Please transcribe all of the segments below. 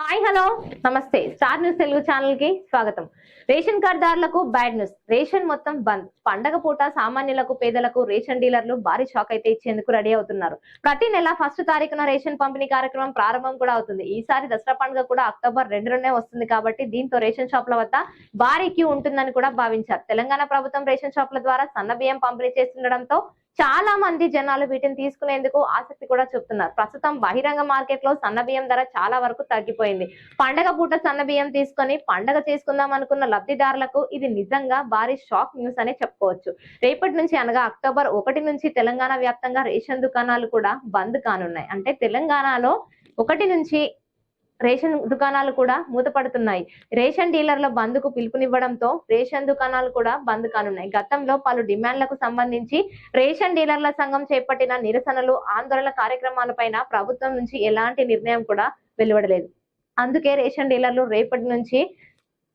Hi hello. నమస్తే. Star news Telugu ఛానల్కి స్వాగతం. రేషన్ కార్డుదారులకు బ్యాడ్ న్యూస్. రేషన్ మొత్తం బంద్. పండగ పూట సామాన్యులకు పేదలకు రేషన్ డీలర్లు భారీ షాక్ అయితే ఇచ్చేందుకు రెడీ అవుతున్నారు. ప్రతి నెల ఫస్ట్ తారీఖున రేషన్ పంపిణీ కార్యక్రమం ప్రారంభం కూడా అవుతుంది. ఈసారి దసరా పండుగ కూడా అక్టోబర్ రెండులోనే వస్తుంది కాబట్టి దీంతో రేషన్ షాప్ల వద్ద భారీ క్యూ ఉంటుందని కూడా భావించారు. తెలంగాణ ప్రభుత్వం రేషన్ షాప్ల ద్వారా సన్న బియ్యం పంపిణీ చేస్తుండడంతో చాలా మంది జనాలు వీటిని తీసుకునేందుకు ఆసక్తి కూడా చూపుతున్నారు. ప్రస్తుతం బహిరంగ మార్కెట్లో సన్న బియ్యం ధర చాలా వరకు తగ్గిపోయింది. పండగ పూట సన్న బియ్యం తీసుకొని పండగ చేసుకుందాం అనుకున్న లబ్ధిదారులకు ఇది నిజంగా భారీ షాక్ న్యూస్ అనే చెప్పుకోవచ్చు. రేపటి నుంచి అనగా అక్టోబర్ ఒకటి నుంచి తెలంగాణ వ్యాప్తంగా రేషన్ దుకాణాలు కూడా బంద్ కానున్నాయి. అంటే తెలంగాణలో ఒకటి నుంచి రేషన్ దుకాణాలు కూడా మూతపడుతున్నాయి. రేషన్ డీలర్ల బంద్కు పిలుపునివ్వడంతో రేషన్ దుకాణాలు కూడా బంద్ కానున్నాయి. గతంలో పలు డిమాండ్లకు సంబంధించి రేషన్ డీలర్ల సంఘం చేపట్టిన నిరసనలు ఆందోళన కార్యక్రమాలపైన ప్రభుత్వం నుంచి ఎలాంటి నిర్ణయం కూడా వెలువడలేదు. అందుకే రేషన్ డీలర్లు రేపటి నుంచి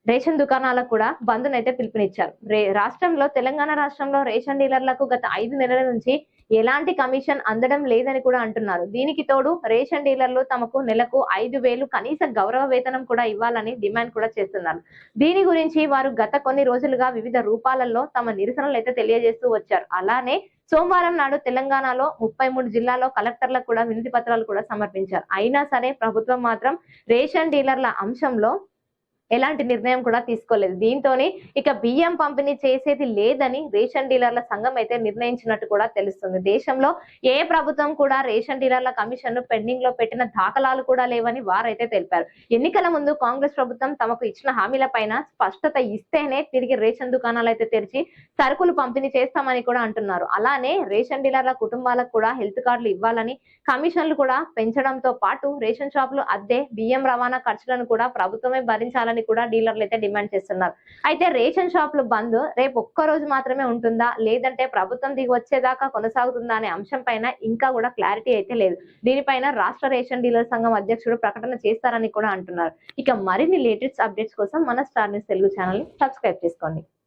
రేషన్ దుకాణాలకు కూడా బంద్నైతే పిలుపునిచ్చారు. రే రాష్ట్రంలో తెలంగాణ రాష్ట్రంలో రేషన్ డీలర్లకు గత ఐదు నెలల నుంచి ఎలాంటి కమిషన్ అందడం లేదని కూడా అంటున్నారు. దీనికి తోడు రేషన్ డీలర్లు తమకు నెలకు ఐదు వేలు కనీస గౌరవ వేతనం కూడా ఇవ్వాలని డిమాండ్ కూడా చేస్తున్నారు. దీని గురించి వారు గత కొన్ని రోజులుగా వివిధ రూపాలలో తమ నిరసనలు అయితే తెలియజేస్తూ వచ్చారు. అలానే సోమవారం నాడు తెలంగాణలో ముప్పై మూడు జిల్లాలో కలెక్టర్లకు కూడా వినతి పత్రాలు కూడా సమర్పించారు. అయినా సరే ప్రభుత్వం మాత్రం రేషన్ డీలర్ల అంశంలో ఎలాంటి నిర్ణయం కూడా తీసుకోలేదు. దీంతోనే ఇక బియ్యం పంపిణీ చేసేది లేదని రేషన్ డీలర్ల సంఘం అయితే నిర్ణయించినట్టు కూడా తెలుస్తుంది. దేశంలో ఏ ప్రభుత్వం కూడా రేషన్ డీలర్ల కమిషన్ను పెండింగ్లో పెట్టిన దాఖలాలు కూడా లేవని వారైతే తెలిపారు. ఎన్నికల ముందు కాంగ్రెస్ ప్రభుత్వం తమకు ఇచ్చిన హామీల పైన స్పష్టత ఇస్తేనే తిరిగి రేషన్ దుకాణాలు అయితే తెరిచి సరుకులు పంపిణీ చేస్తామని కూడా అంటున్నారు. అలానే రేషన్ డీలర్ల కుటుంబాలకు కూడా హెల్త్ కార్డులు ఇవ్వాలని కమిషన్లు కూడా పెంచడంతో పాటు రేషన్ షాపులు అద్దె బియ్యం రవాణా ఖర్చులను కూడా ప్రభుత్వమే భరించాలని కూడా డీలర్లు అయితే డిమాండ్ చేస్తున్నారు. అయితే రేషన్ షాపులు బంద్ రేపు ఒక్క రోజు మాత్రమే ఉంటుందా? లేదంటే ప్రభుత్వం దిగి వచ్చేదాకా కొనసాగుతుందా అనే అంశం పైన ఇంకా కూడా క్లారిటీ అయితే లేదు. దీనిపైన రాష్ట్ర రేషన్ డీలర్ సంఘం అధ్యక్షుడు ప్రకటన చేస్తారని కూడా అంటున్నారు. ఇక మరిన్ని లేటెస్ట్ అప్డేట్స్ కోసం మన స్టార్ న్యూస్ తెలుగు ఛానల్ని సబ్స్క్రైబ్ చేసుకోండి.